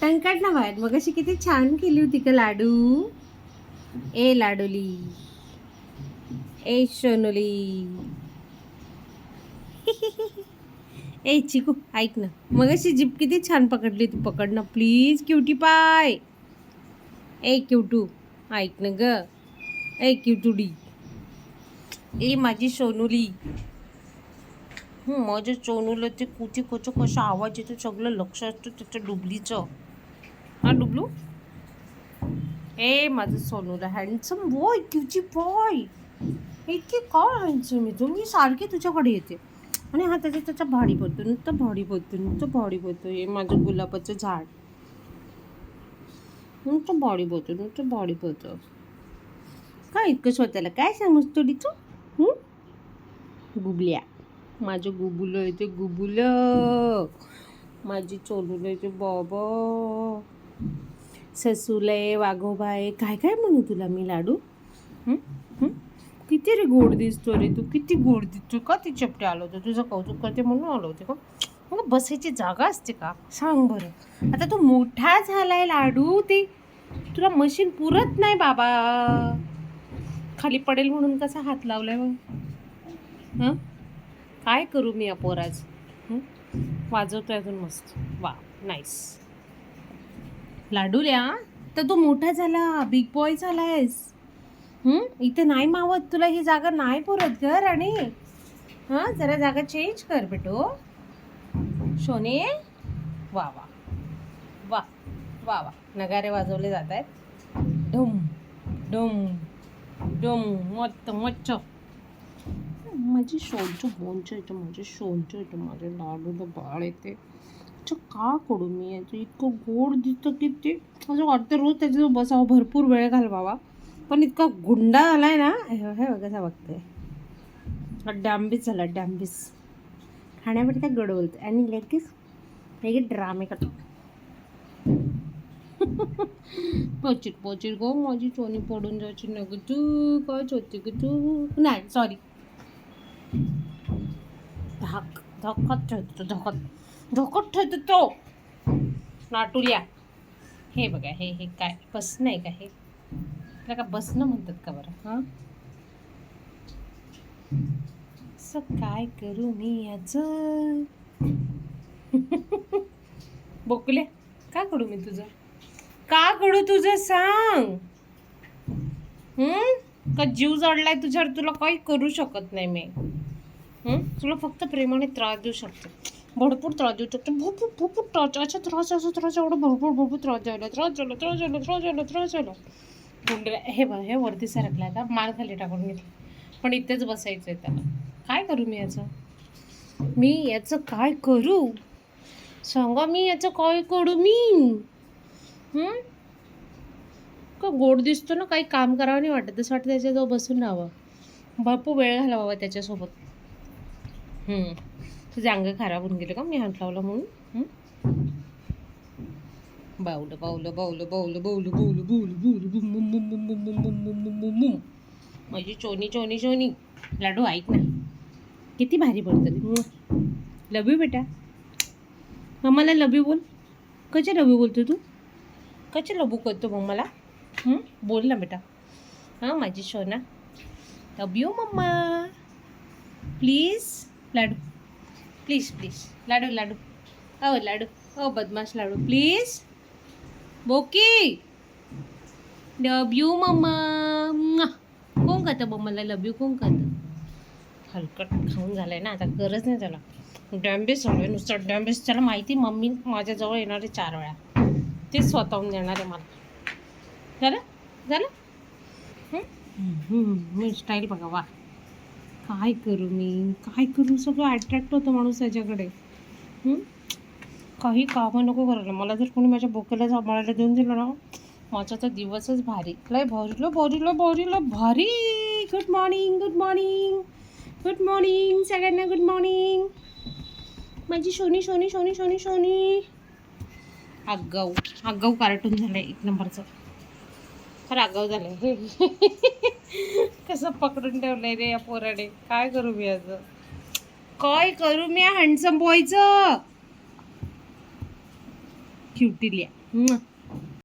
टंकट ना बाहेर. मग अशी किती छान केली होती का लाडू? ए लाडूली. ए सोनुली. ए चिकू ऐक ना. मग अशी जीप किती छान पकडली तू पकड ना प्लीज क्युटी पाय ए क्युटू ऐक ना ग. ए क्युटुडी ए माझी सोनुली. माझ्या सोनूला ते कुठे कसं कसं आवाज येतो सगळं लक्ष असतं त्याच्या डुबलीचं. हा डुबलू. ए माझं सोनूला हँडसम बॉय क्युची बॉय इतकी काय हँडसम येतो मी सारखी तुझ्याकडे येते. आणि हा त्याच्या त्याच्या भाडी पडतो नुसतं भाडी पडतो नुसतं भाडी पडतो हे माझं गुलाबाचं झाड. नुसतं बॉडी पडतो नुसतं बॉडी पडतो काय इतकं स्वतःला? काय समजतो तोडी तू गुबल्या. माझं गुबुलं येते गुबुलं. माझी चोलूल येते बाबा. ससूलय वाघोबाय काय काय म्हणू तुला मी लाडू? हं? किती रे गोड दिसतो रे तू किती गोड दिसतो का ती चपटे आलो होतं? तुझं कौतुक करते म्हणून आलो होते का? मग बसायची जागा असते का? सांग बरं. आता तू मोठा झालाय लाडू ते तुला मशीन पुरत नाही बाबा. खाली पडेल म्हणून कसा हात लावलाय मग? काय करू मी अपोराज वाजवतोय अजून मस्त. वा नाईस लाडूल्या तर तू मोठा झाला बिग बॉय झालायस. आहेस इथे नाही मावत तुला ही जागा नाही पुरत घर आणि हां? जरा जागा चेंज कर बेटो. सोने वा वा. वा वा वा. नगारे वाजवले जात आहेत डुम डुम डुम. मत मच्छ. माझी शोनचं बोनचं येतं माझे शोनचं येतं माझे लाडू बाळ येते. अच्छा का करू मी? याचं इतकं गोड दिसतं की ते असं वाटतं रोज त्याच्याजवळ बसावं भरपूर वेळ घालवावा. पण इतका गुंडा झाला आहे ना हे हे कसा बघते डॅम्बीस झाला डॅम्बीस खाण्यामध्ये काय गड बोलते आणि लगेच लगेच ड्रामे करतो. पोचिट पोचिट गो माझी चोनी पडून जायची ना ग तू काय होती ग तू? नाही सॉरी धाक धकत ठेवतो तो धकत. धोकट ठेवतो तो. नाटुल्या हे बघा हे हे काय? बसणं आहे का हे? त्याला का बसणं म्हणतात का बरं? हां? असं काय करू मी याचं? बोकल्या का करू मी तुझं? का करू तुझं सांग? हम्म का जीव जडलाय तुझ्यावर? तुला काही करू शकत नाही मी. तुला फक्त प्रेमाने त्रास देऊ शकते. भरपूर त्रास देऊ शकतो. भरपूर भरपूर त्रास अच्छा त्रास असा त्रास एवढा भरपूर भरपूर त्रास द्यायला त्रास झाला त्रास झाला त्रास झाला त्रास झाला गुंडेला हे बघ हे वरती सरकला आता मार खाली टाकून घेतला. पण इथेच बसायचं आहे त्याला. काय करू मी याचं? मी याचं काय करू? सांगा मी याचं काय करू मी? का गोड दिसतो ना काही काम करावं नाही वाटत. तसं वाटतं त्याच्याजवळ बसून राहावं. भरपूर वेळ घालावा त्याच्यासोबत. तुझे अंग खराब होऊन गेलं का? मी हात लावला म्हणून. बावलं बावलं बावलं बावलं बावलं बावलं बावलं बावलं बुम बुम बुम बुम बुम बुम बुम बुम बुम बुम. बुम माझी चोनी चोनी चोनी. लाडू ऐक ना. किती भारी पडतं लव यू बेटा. मम्माला लव यू बोल. कसे लव यू बोलतो तू? कसे लव यू करतो मग मला? बोल ना बेटा. हां माझी शोना लव यू मम्मा. प्लीज लाडू. प्लीज प्लीज लाडू लाडू. अहो लाडू. ओ बदमाश लाडू. प्लीज बोकी. लव यू मम्मा कोण खातं मम्माला लव यू कोण खातं? हलकट खाऊन झालंय ना आता गरज नाही त्याला. डॅम्बेस हवे आहे नुसतं. डॅम्बेस त्याला माहिती मम्मी माझ्याजवळ येणार आहे चार वेळा. ते स्वतःहून देणार आहे मला. झालं? झालं? मी स्टाईल बघा वा. काय करू मी? काय करू? सगळं अट्रॅक्ट होतं माणूस त्याच्याकडे. काही कामं नको करायला. मला जर कोणी माझ्या बोकेला सांभाळायला देऊन दिलं ना माझा तर दिवसच भारी. लय भरलं भरलं भरलं भारी. Good morning good morning good morning सगळ्यांना गुड मॉर्निंग माझी सोनी सोनी सोनी सोनी सोनी. आगाऊ आगाऊ कार्टून झालं एक नंबरचं. रागाव आगाऊ झालं हे कसं पकडून ठेवलंय रे या पोराने? काय करू मी आज? काय करू मी या हँडसम बॉयचं क्युटिलिया